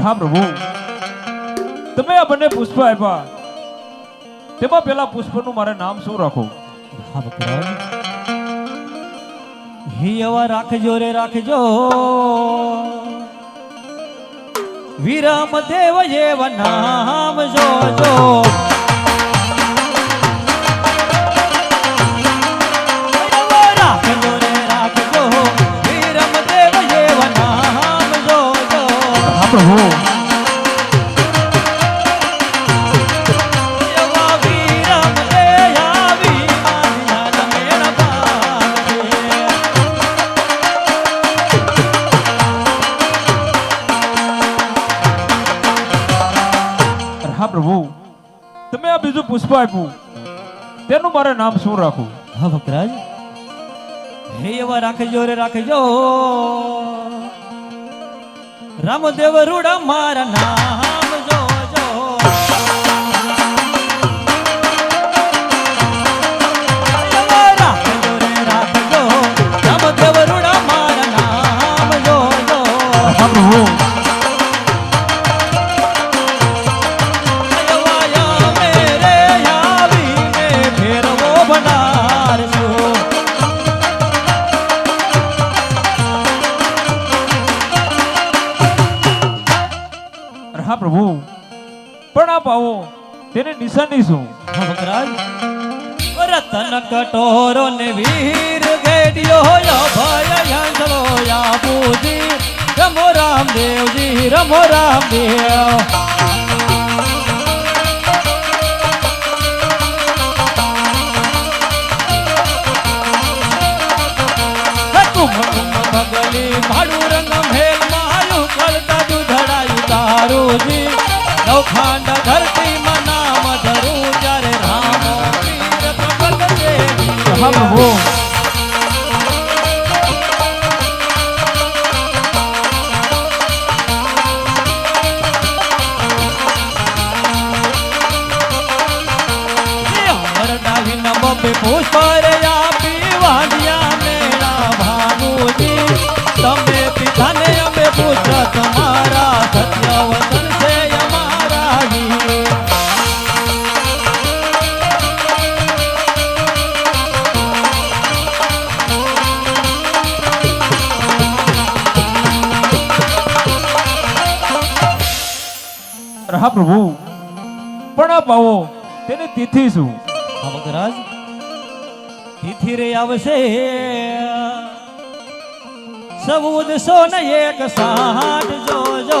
હા પ્રભુ તમે આ પુષ્પ આપ્યા તેમાં પેલા પુષ્પનું મારે નામ શું રાખું હી હવા રાખજો રે રાખજો વિરામ દેવ જેવ નામ જોજો પ્રભુ તમે આ બીજુ પુષ્પ આપ્યું તેનું મારે નામ શું રાખું હલો કરાજ હે એવા રાખજો રે રાખજો રામદેવ રૂડા માર નામ જો જો રામદેવ રૂડા માર નામ જો જો હા પ્રભુ પણ આપ આવો તેને નિશાની શું રતન કટોરો ને વીર ગેડિયો ભય હંસલો યા પૂજી રમો રામદેવજી રમો રામદેવ ભાડું ધ્રુવજી નવખાંડ ધરતી નામ ધરું જ્યારે રામ હમ હો पुष्प હા પ્રભુ પણ આપ આવો તેને તિથિ શું હા તિથિ રે આવશે સબૂદ સોન એક સાઠ જોજો